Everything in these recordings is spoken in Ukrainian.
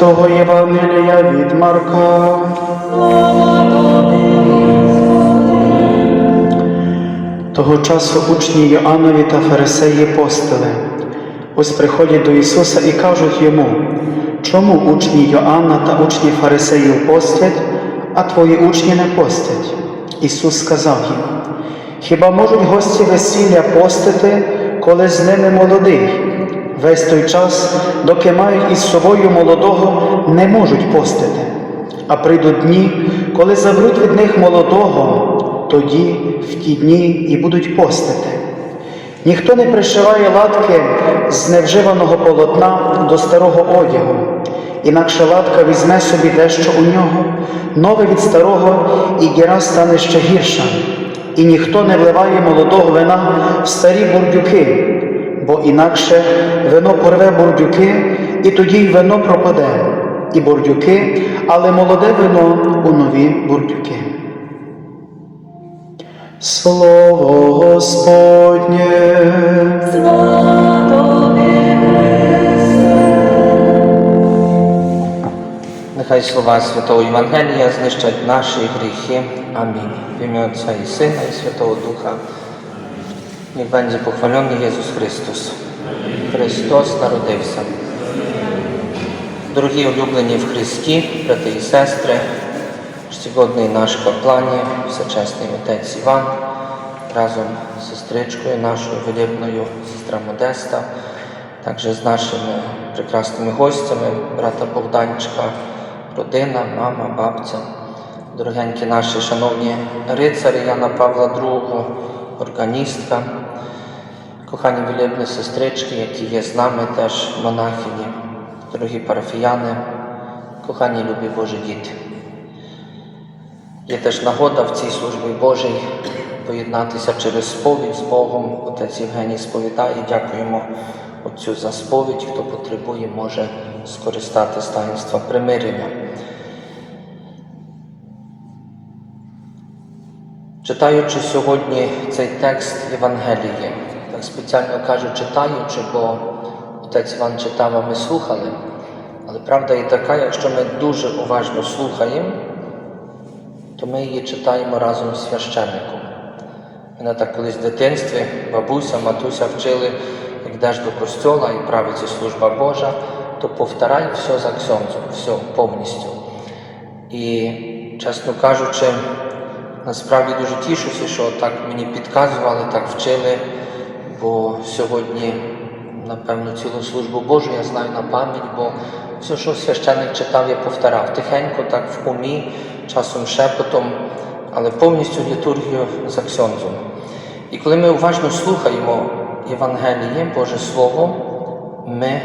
Святого Євангелія від Марка. Того часу учні Йоаннові та фарисеї постили. Ось приходять до Ісуса і кажуть йому, чому учні Йоанна та учні фарисеїв постять, а твої учні не постять? Ісус сказав їм, хіба можуть гості весілля постити, коли з ними молодий? Весь той час, доки мають із собою молодого, не можуть постити. А прийдуть дні, коли заберуть від них молодого, тоді в ті дні і будуть постити. Ніхто не пришиває латки з невживаного полотна до старого одягу, інакше латка візьме собі дещо у нього, нове від старого, і діра стане ще гірша. І ніхто не вливає молодого вина в старі бурдюки, бо інакше вино порве бурдюки, і тоді й вино пропаде, і бурдюки, але молоде вино у нові бурдюки. Слово Господнє. Нехай слова Святого Євангелія знищать наші гріхи. Амінь. В ім'я Отця і Сина, і Святого Духа. Niech będzie pochwalony Jezus Chrystus. Христос народився. Дорогі улюблені в Христі, брати і сестри, чтогодний наш каплані, всечесний отець Іван, разом з сестричкою нашою великною, сестра Модеста, також з нашими прекрасними гостями, брата Богданчика, родина, мама, бабця, дорогенькі наші шановні рицарі Яна Павла II, органістка, кохані великні сестрички, які є з нами теж монахині, дорогі парафіяни, кохані любі Божі діти. Є теж нагода в цій службі Божій поєднатися через сповідь з Богом. Отець Євгеній сповідає. Дякуємо Отцю за сповідь. Хто потребує, може скористати таїнства примирення. Читаючи сьогодні цей текст Євангелії, спеціально кажу читаючи, бо отець Іван читав, а ми слухали. Але правда і така, якщо ми дуже уважно слухаємо, то ми її читаємо разом з священником. Мене так колись в дитинстві бабуся, матуся вчили, як йдеш до костьола і правиться служба Божа, то повторяй все за ксьонзом, все повністю. І, чесно кажучи, насправді дуже тішуся, що так мені підказували, так вчили, бо сьогодні, напевно, цілу службу Божу я знаю на пам'ять, бо все, що священник читав, я повторяв. Тихенько, так в умі, часом шепотом, але повністю літургію за ксьонзом. І коли ми уважно слухаємо Євангеліє, Боже Слово, ми,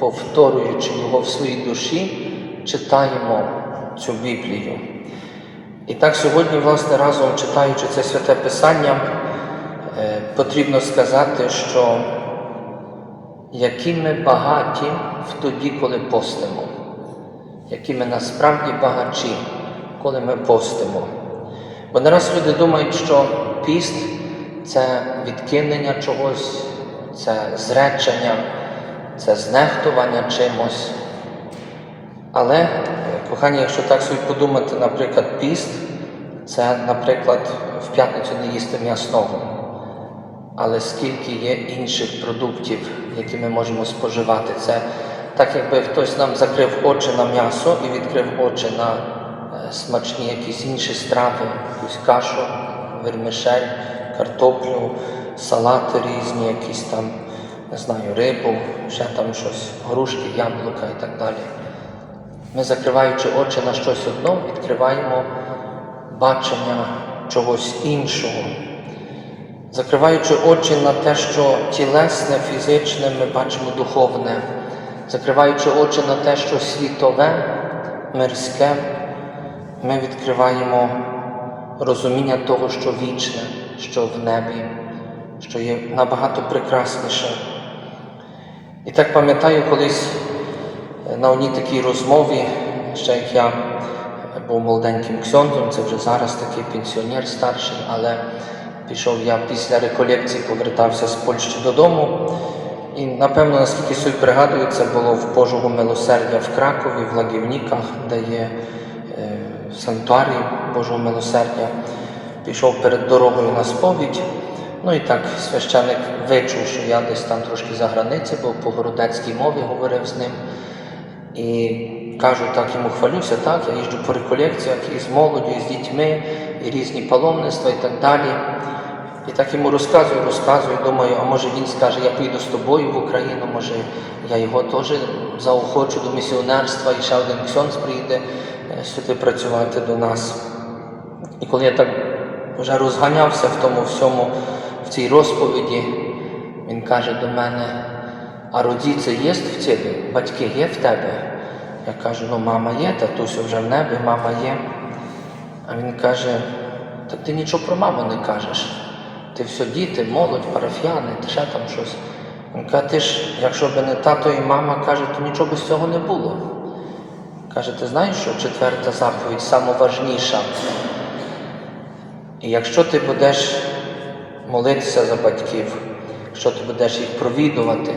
повторюючи його в своїй душі, читаємо цю Біблію. І так сьогодні, власне, разом читаючи це святе Писання, потрібно сказати, що які ми багаті в тоді, коли постимо, які ми насправді багачі, коли ми постимо. Бо не раз люди думають, що піст це відкинення чогось, це зречення, це знехтування чимось. Але, кохані, якщо так собі подумати, наприклад, піст, це, наприклад, в п'ятницю не їсти м'ясного. Але скільки є інших продуктів, які ми можемо споживати, це так, якби хтось нам закрив очі на м'ясо і відкрив очі на е, смачні якісь інші страви, якусь кашу, вермишель, картоплю, салати різні, якісь там, не знаю, рибу, ще там щось, грушки, яблука і так далі. Ми, закриваючи очі на щось одно, відкриваємо бачення чогось іншого. Закриваючи очі на те, що тілесне, фізичне, ми бачимо духовне, закриваючи очі на те, що світове, мирське, ми відкриваємо розуміння того, що вічне, що в небі, що є набагато прекрасніше. І так пам'ятаю колись на одній такій розмові, ще як я був молоденьким ксьондом, це вже зараз такий пенсіонер старший, але пішов я після реколекції, повертався з Польщі додому. І напевно, наскільки собі пригадую, це було в Божого милосердя в Кракові, в Лагівніках, де є е, санктуарій Божого милосердя. Пішов перед дорогою на сповідь. Ну і так священик вичув, що я десь там трошки за границі, бо по городецькій мові говорив з ним. І кажу, так йому хвалюся, так, я їжджу по реколекціях і з молоддю, з дітьми, і різні паломництва і так далі. І так йому розказую, розказую, думаю, а може він скаже, я поїду з тобою в Україну, може я його теж заохочу до місіонерства, і ще один ксьонц приїде е, сюди працювати до нас. І коли я так вже розганявся в тому всьому, в цій розповіді, він каже до мене, а родіться є в тебе? Батьки є в тебе? Я кажу, ну мама є, татусь вже в небі, мама є. А він каже, так ти нічого про маму не кажеш. Ти все діти, молодь, парафіяни, ти ще там щось. Він каже, ти ж, якщо б не тато і мама каже, то нічого б з цього не було. Каже, ти знаєш, що четверта заповідь найважніша. І якщо ти будеш молитися за батьків, якщо ти будеш їх провідувати,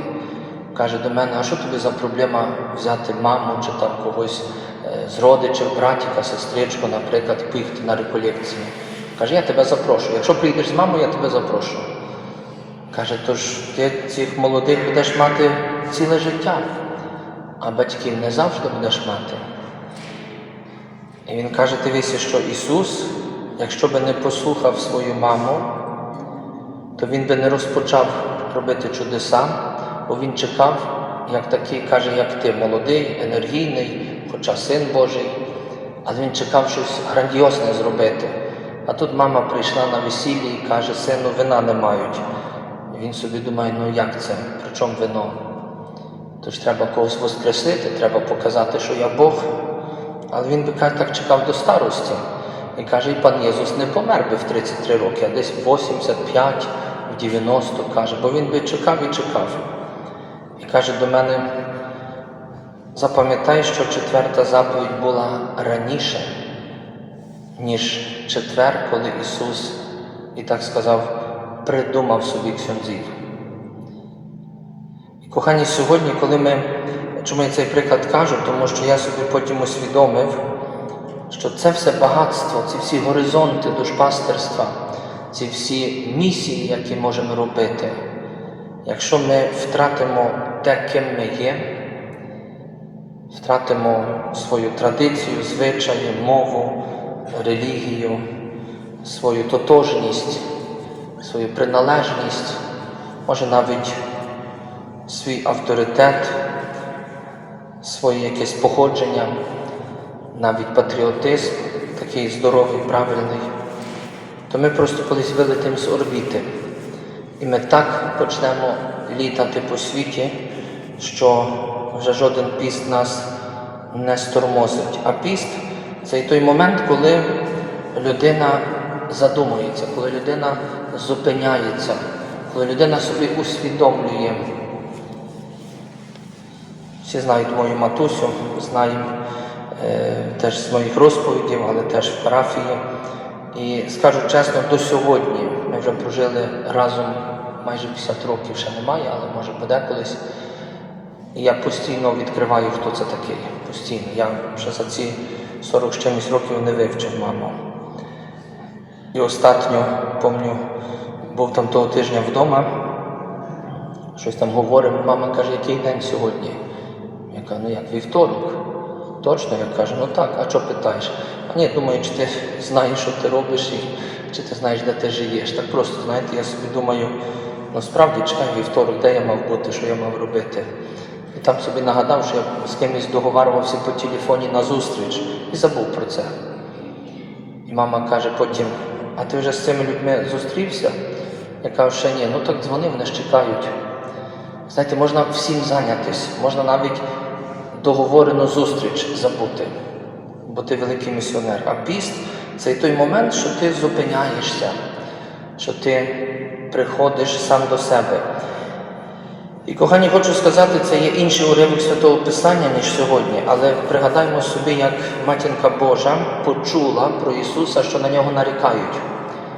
каже до мене, а що тобі за проблема взяти маму чи там когось з родичів, братіка, сестричку, наприклад, поїхати на реколекцію? Каже, я тебе запрошую. Якщо приїдеш з мамою, я тебе запрошую. Каже, тож ти цих молодих будеш мати ціле життя, а батьків не завжди будеш мати. І він каже, дивися, що Ісус, якщо би не послухав свою маму, то Він би не розпочав робити чудеса, бо Він чекав, як такий, каже, як ти, молодий, енергійний, хоча син Божий, але він чекав щось грандіозне зробити. А тут мама прийшла на весіллі і каже, сину, вина не мають. Він собі думає, ну як це? При чому вино? Тож треба когось воскресити, треба показати, що я Бог. Але він би так чекав до старості. І каже, і пан Єсус не помер би в 33 роки, а десь в 85, в 90, каже, бо він би чекав і чекав. І каже до мене, запам'ятай, що четверта заповідь була раніше, ніж четвер, коли Ісус, і так сказав, придумав собі ксьонзів. І кохані, сьогодні, коли ми, чому я цей приклад кажу, тому що я собі потім усвідомив, що це все багатство, ці всі горизонти душпастерства, ці всі місії, які можемо робити, якщо ми втратимо те, ким ми є, втратимо свою традицію, звичаї, мову, релігію, свою тотожність, свою приналежність, може навіть свій авторитет, своє якесь походження, навіть патріотизм, такий здоровий, правильний, то ми просто колись вилетимо з орбіти. І ми так почнемо літати по світі, що вже жоден піст нас не стормозить. А піст це той момент, коли людина задумується, коли людина зупиняється, коли людина собі усвідомлює. Всі знають мою матусю, знаємо е, теж з моїх розповідів, але теж в парафії. І скажу чесно, до сьогодні ми вже прожили разом майже 50 років, ще немає, але може буде колись. І я постійно відкриваю, хто це такий. Постійно. Я вже за ці 40 з чимось років не вивчив маму. І останньо, пам'ятаю, був там того тижня вдома, щось там говоримо, мама каже, який день сьогодні? Я кажу, ну як вівторок. Точно, я кажу, ну так, а що питаєш? А ні, думаю, чи ти знаєш, що ти робиш, і чи ти знаєш, де ти живеш. Так просто, знаєте, я собі думаю, ну справді чекай вівторок, де я мав бути, що я мав робити. І там собі нагадав, що я з кимось договарювався по телефоні на зустріч і забув про це. І мама каже потім, а ти вже з цими людьми зустрівся? Я кажу, ще ні, ну так дзвони, вони ж чекають. Знаєте, можна всім зайнятися, можна навіть договорену зустріч забути, бо ти великий місіонер. А піст це той момент, що ти зупиняєшся, що ти приходиш сам до себе. І, кохані, хочу сказати, це є інший уривок Святого Писання, ніж сьогодні, але пригадаймо собі, як матінка Божа почула про Ісуса, що на нього нарікають,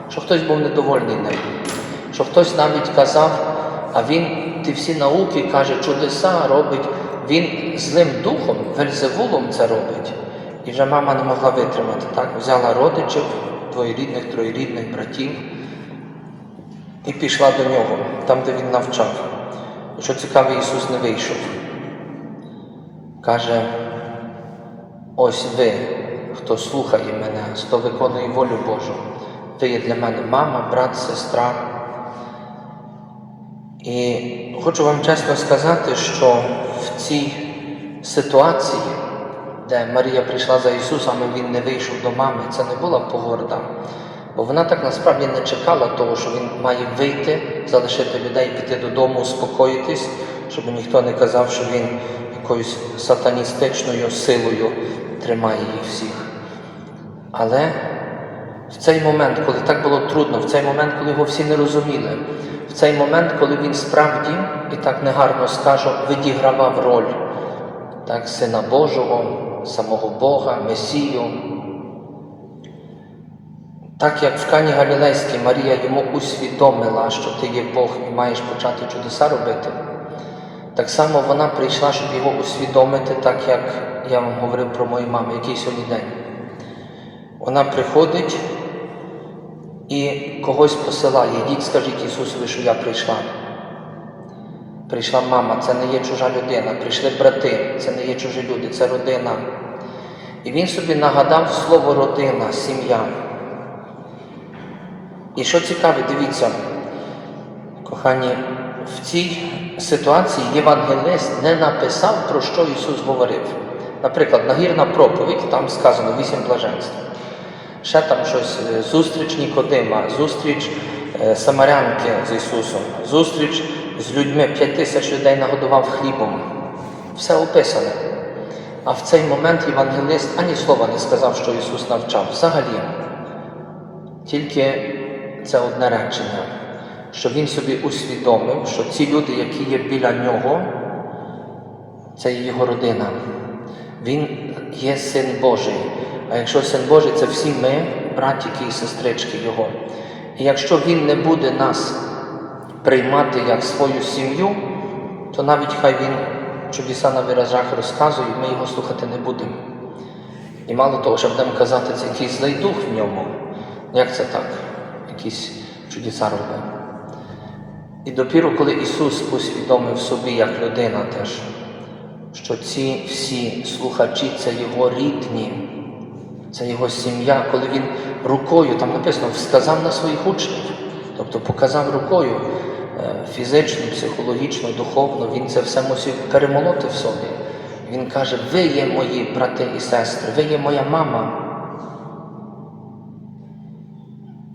що хтось був недовольний ним, що хтось навіть казав, а він ті всі науки каже, чудеса робить. Він злим духом, вельзевулом це робить. І вже мама не могла витримати. Так? Взяла родичів, двоєрідних, троєрідних братів і пішла до нього, там, де він навчав. Що цікаво, Ісус не вийшов. Каже, ось ви, хто слухає мене, хто виконує волю Божу. Ви є для мене мама, брат, сестра. І хочу вам чесно сказати, що в цій ситуації, де Марія прийшла за Ісусом, Він не вийшов до мами, це не була погорда. Бо вона так насправді не чекала того, що він має вийти, залишити людей, піти додому, успокоїтись, щоб ніхто не казав, що він якоюсь сатаністичною силою тримає їх всіх. Але в цей момент, коли так було трудно, в цей момент, коли його всі не розуміли, в цей момент, коли він справді, і так негарно скажу, відігравав роль так, Сина Божого, самого Бога, Месію. Так як в Кані Галілейській Марія йому усвідомила, що ти є Бог і маєш почати чудеса робити, так само вона прийшла, щоб його усвідомити, так як я вам говорив про мою маму, який сьогодні день. Вона приходить і когось посилає. Йдіть, скажіть Ісусові, що я прийшла. Прийшла мама, це не є чужа людина. Прийшли брати, це не є чужі люди, це родина. І він собі нагадав слово родина, сім'я. І що цікаве, дивіться, кохані, в цій ситуації євангелист не написав, про що Ісус говорив. Наприклад, нагірна проповідь, там сказано вісім блаженств. Ще там щось е, зустріч Нікодима, зустріч е, Самарянки з Ісусом, зустріч з людьми, п'ять тисяч людей нагодував хлібом. Все описане. А в цей момент євангелист ані слова не сказав, що Ісус навчав. Взагалі. Тільки це одне речення, що він собі усвідомив, що ці люди, які є біля нього, це його родина. Він є син Божий. А якщо син Божий, це всі ми, братики і сестрички Його. І якщо Він не буде нас приймати як свою сім'ю, то навіть хай Він чудеса на виражах розказує, ми його слухати не будемо. І мало того, що будемо казати, це якийсь злий дух в ньому. Як це так? Якісь чудеса робить. І допіру, коли Ісус усвідомив собі як людина теж, що ці всі слухачі це Його рідні, це Його сім'я, коли Він рукою, там написано, сказав на своїх учнів, тобто показав рукою е, фізично, психологічно, духовно, Він це все мусив перемолоти в собі. Він каже, ви є мої брати і сестри, ви є моя мама.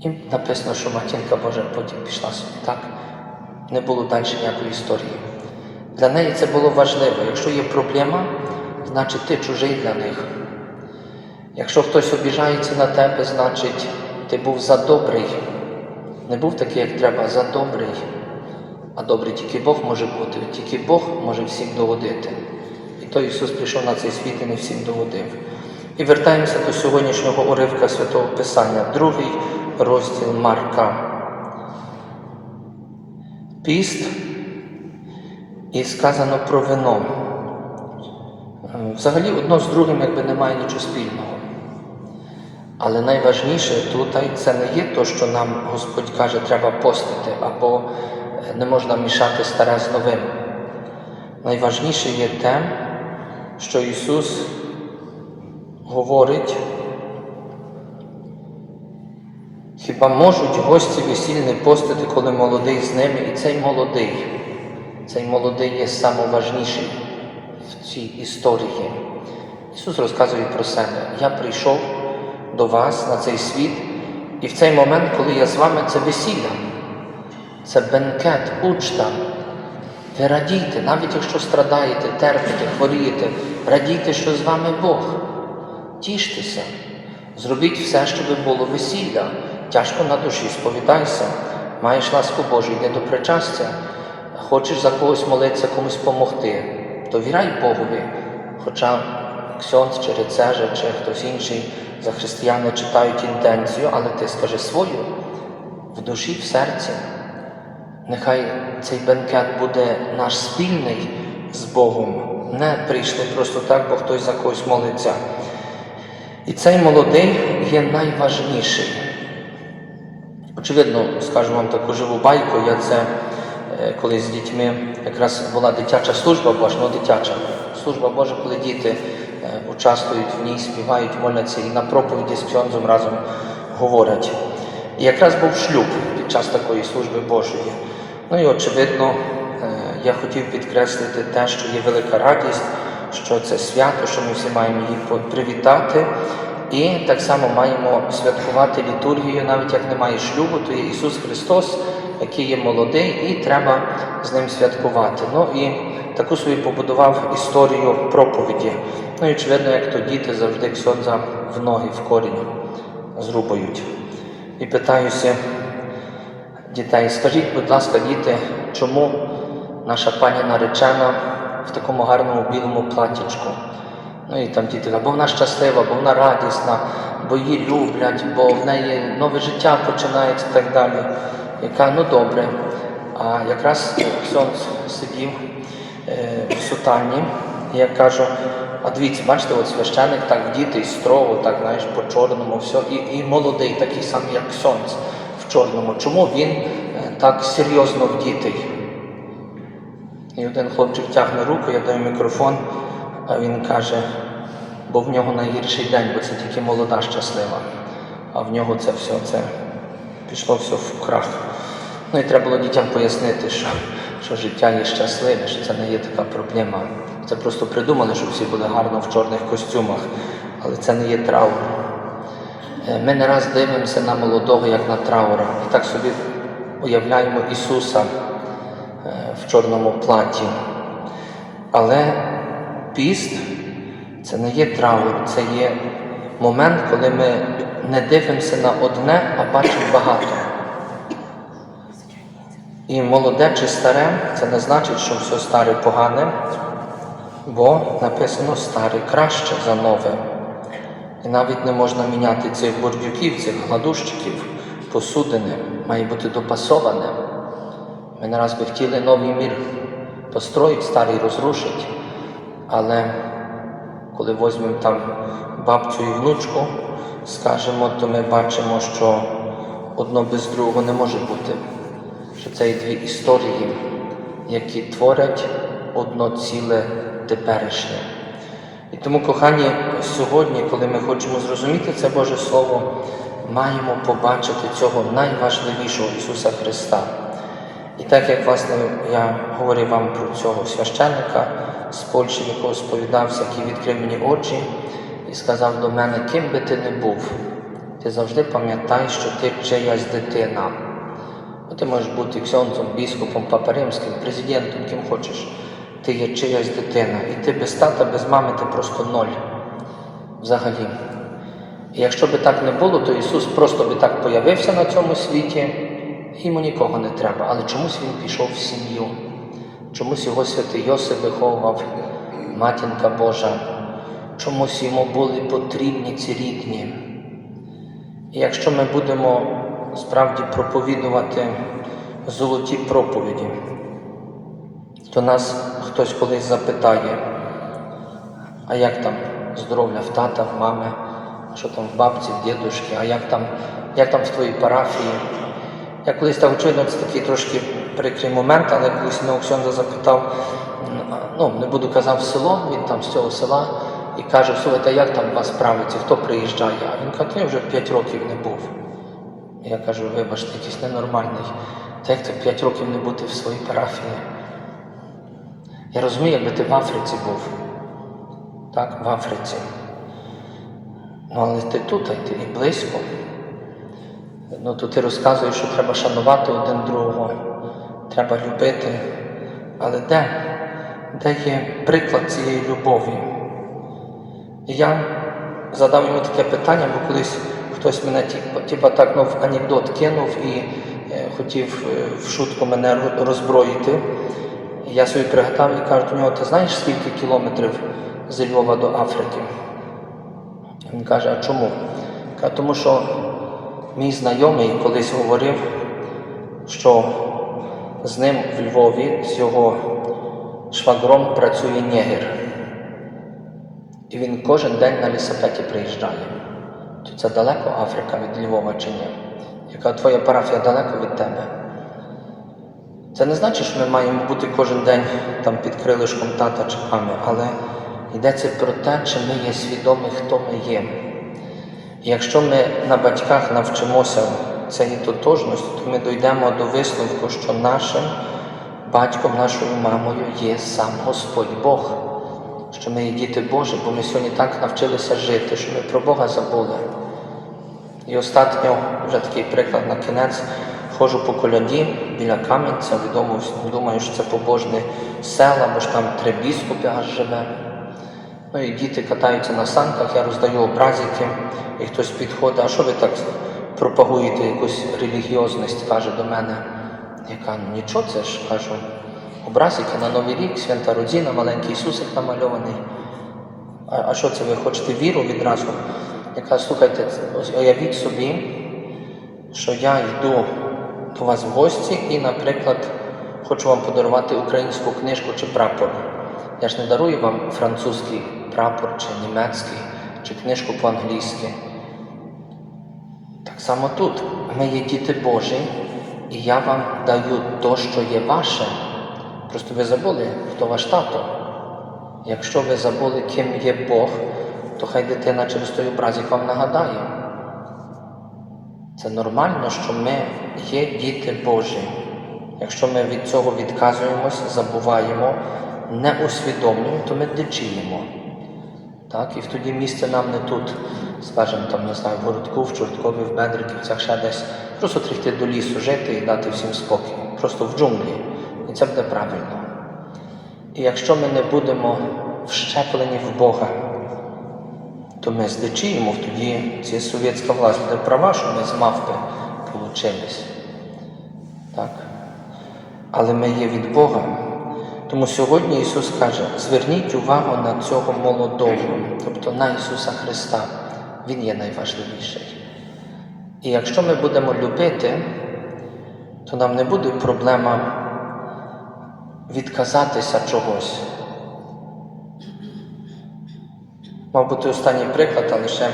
І написано, що матінка Божа потім пішла собі, так? Не було далі ніякої історії. Для неї це було важливо. Якщо є проблема, значить ти чужий для них. Якщо хтось обіжається на тебе, значить ти був за добрий. Не був такий, як треба, а за добрий. А добрий тільки Бог може бути, тільки Бог може всім догодити. І то Ісус прийшов на цей світ і не всім догодив. І вертаємося до сьогоднішнього уривка Святого Писання, другий розділ Марка. Піст і сказано про вино. Взагалі одно з другим якби немає нічого спільного. Але найважніше тут це не є то, що нам Господь каже, треба постити, або е, не можна мішати старе з новим. Найважніше є те, що Ісус говорить, хіба можуть гості весільні постити, коли молодий з ними, і цей молодий, цей молодий є найважніший в цій історії. Ісус розказує про себе. Я прийшов до вас на цей світ, і в цей момент, коли я з вами, це весілля, це бенкет, учта. Ви радійте, навіть якщо страдаєте, терпите, хворієте, радійте, що з вами Бог. Тіштеся, зробіть все, щоб було весілля. Тяжко на душі, сповідайся, маєш ласку Божу, йди до причастя, хочеш за когось молитися, комусь допомогти. Довіряй Богові. Хоча ксьонц чи рецеже, чи хтось інший за християни читають інтенцію, але ти скажи свою в душі, в серці. Нехай цей бенкет буде наш спільний з Богом. Не прийшли просто так, бо хтось за когось молиться. І цей молодий є найважніший. Очевидно, скажу вам таку живу байку. Я це е, коли з дітьми якраз була дитяча служба Божа, ну дитяча служба Божа, коли діти е, участвують в ній, співають, моляться і на проповіді з ксьонзом разом говорять. І якраз був шлюб під час такої служби Божої. Ну і очевидно, е, я хотів підкреслити те, що є велика радість, що це свято, що ми всі маємо її привітати. І так само маємо святкувати літургію, навіть як немає шлюбу, то є Ісус Христос, який є молодий, і треба з ним святкувати. Ну і таку собі побудував історію проповіді. Ну і очевидно, як то діти завжди ксьонза в ноги, в корінь зрубають. І питаюся дітей, скажіть, будь ласка, діти, чому наша пані наречена в такому гарному білому платічку? Ну і там діти, бо вона щаслива, бо вона радісна, бо її люблять, бо в неї нове життя починається і так далі. Яка, ну добре. А якраз Ксьонс сидів е, в сутані, і я кажу, а дивіться, бачите, от священик так вдітий, строго, так, знаєш, по чорному, все, і, і молодий, такий самий, як Ксьонс в чорному. Чому він е, так серйозно вдітий? І один хлопчик тягне руку, я даю мікрофон, а він каже, бо в нього найгірший день, бо це тільки молода щаслива. А в нього це все це пішло все в крах. Ну і треба було дітям пояснити, що, що життя є щасливе, що це не є така проблема. Це просто придумали, щоб всі були гарно в чорних костюмах, але це не є траур. Е, Ми не раз дивимося на молодого, як на траура, і так собі уявляємо Ісуса в чорному платі. Але піст це не є траур, це є момент, коли ми не дивимося на одне, а бачимо багато. І молоде чи старе це не значить, що все старе погане, бо написано старе краще за нове. І навіть не можна міняти цих бордюків, цих гладущиків, посудини, має бути допасоване. Ми не раз би хотіли новий мір построїть, старий розрушить, але коли візьмемо там бабцю і внучку, скажемо, то ми бачимо, що одно без другого не може бути. Що це є дві історії, які творять одно ціле теперішнє. І тому, кохані, сьогодні, коли ми хочемо зрозуміти це Боже Слово, маємо побачити цього найважливішого Ісуса Христа. І так як власне я говорив вам про цього священника з Польщі, якого сповідався, який відкрив мені очі і сказав до мене, ким би ти не був, ти завжди пам'ятай, що ти чиясь дитина. Ну, ти можеш бути ксьонцем, біскупом, папаримським, президентом, ким хочеш. Ти є чиясь дитина. І ти без тата, без мами, ти просто ноль. Взагалі. І якщо би так не було, то Ісус просто би так появився на цьому світі, йому нікого не треба. Але чомусь Він пішов в сім'ю. Чомусь його святий Йосип виховував, матінка Божа. Чомусь йому були потрібні ці рідні. І якщо ми будемо справді проповідувати золоті проповіді, то нас хтось колись запитає, а як там здоров'я в тата, в мами, що там в бабці, в дідушки, а як там, як там в твоїй парафії? Я колись так очевидно, це такий трошки прикрий момент, але колись мене Оксьонза запитав, ну не буду казав село, він там з цього села, і каже, слухайте, як там вас справиться, хто приїжджає? А він каже, я вже 5 років не був. Я кажу, вибачте, якийсь ненормальний. Та як то 5 років не бути в своїй парафії? Я розумію, якби ти в Африці був. Так, в Африці. Ну, але ти тут, а ти і близько. Ну, то ти розказуєш, що треба шанувати один другого, треба любити. Але де? Де є приклад цієї любові? І я задав йому таке питання, бо колись хтось мене типа так ну, в анекдот кинув і е, хотів е, в шутку мене ро- роззброїти. Я собі пригадав і кажу до нього, ти знаєш, скільки кілометрів з Львова до Африки? Він каже, а чому? Каже, тому що мій знайомий колись говорив, що з ним в Львові, з його швагром працює негір. І він кожен день на лісапеті приїжджає. То це далеко Африка від Львова чи ні? Яка твоя парафія далеко від тебе? Це не значить, що ми маємо бути кожен день там під крилишком тата чи мами, але йдеться про те, чи ми є свідомі, хто ми є. Якщо ми на батьках навчимося цієї тотожності, то ми дійдемо до висновку, що нашим батьком, нашою мамою є сам Господь Бог, що ми є діти Божі, бо ми сьогодні так навчилися жити, що ми про Бога забули. І останньо, вже такий приклад на кінець, ходжу по коляді біля Кам'янця, відомо, думаю, що це побожне села, бо ж там три біскупи аж живе. Ну і діти катаються на санках, я роздаю образики, і хтось підходить, а що ви так пропагуєте якусь релігіозність, каже до мене. Я кажу, нічого, це ж кажу, образики на Новий рік, свята Родзіна, маленький Ісусик намальований. А, а що це ви хочете віру відразу? Я кажу, слухайте, уявіть собі, що я йду до вас в гості і, наприклад, хочу вам подарувати українську книжку чи прапор. Я ж не дарую вам французький прапор чи німецький, чи книжку по-англійськи. Так само тут. Ми є діти Божі, і я вам даю то, що є ваше. Просто ви забули, хто ваш тато. Якщо ви забули, ким є Бог, то хай дитина через той образик вам нагадає. Це нормально, що ми є діти Божі. Якщо ми від цього відказуємось, забуваємо, не усвідомлюємо, то ми дичіємо. Так? І тоді місце нам не тут, скажімо, там, не знаю, в городку, в Чорткові, в Бедриківцях, ще десь. Просто тріхти до лісу жити і дати всім спокій. Просто в джунглі. І це буде правильно. І якщо ми не будемо вщеплені в Бога, то ми здичіємо, тоді ця совєтська власть буде права, що ми з мавпи получились. Так? Але ми є від Бога. Тому сьогодні Ісус каже: зверніть увагу на цього молодого, тобто на Ісуса Христа. Він є найважливіший. І якщо ми будемо любити, то нам не буде проблема відказатися чогось. Мав бути останній приклад, але ще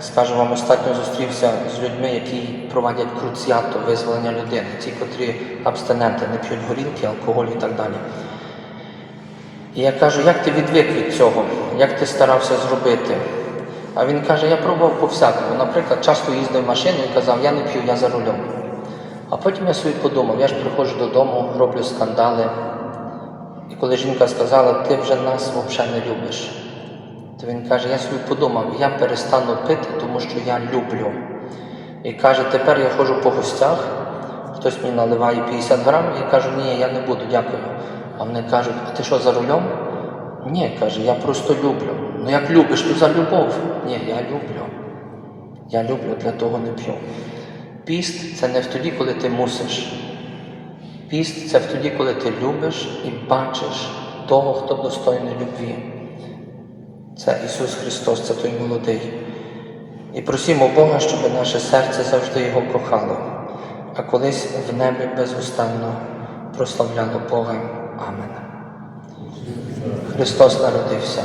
скажу вам, остатньо зустрівся з людьми, які проводять круціату визволення людини, ті, котрі абстиненти, не п'ють горілки, алкоголь і так далі. І я кажу, як ти відвик від цього, як ти старався зробити? А він каже, я пробував по-всякому. Наприклад, часто їздив машиною і казав, я не п'ю, я за рулем. А потім я собі подумав, я ж приходжу додому, роблю скандали. І коли жінка сказала, ти вже нас взагалі не любиш, то він каже, я собі подумав, я перестану пити, тому що я люблю. І каже, тепер я ходжу по гостях, хтось мені наливає 50 грам, і кажу, ні, я не буду, дякую. А вони кажуть, а ти що за рулем? Ні, каже, я просто люблю. Ну як любиш, то за любов. Ні, я люблю. Я люблю, для того не п'ю. Піст це не в тоді, коли ти мусиш. Піст це в тоді, коли ти любиш і бачиш того, хто достойний любві. Це Ісус Христос, це той молодий. І просімо Бога, щоб наше серце завжди Його кохало, а колись в небі безустанно прославляло Бога. Амен. Христос народився.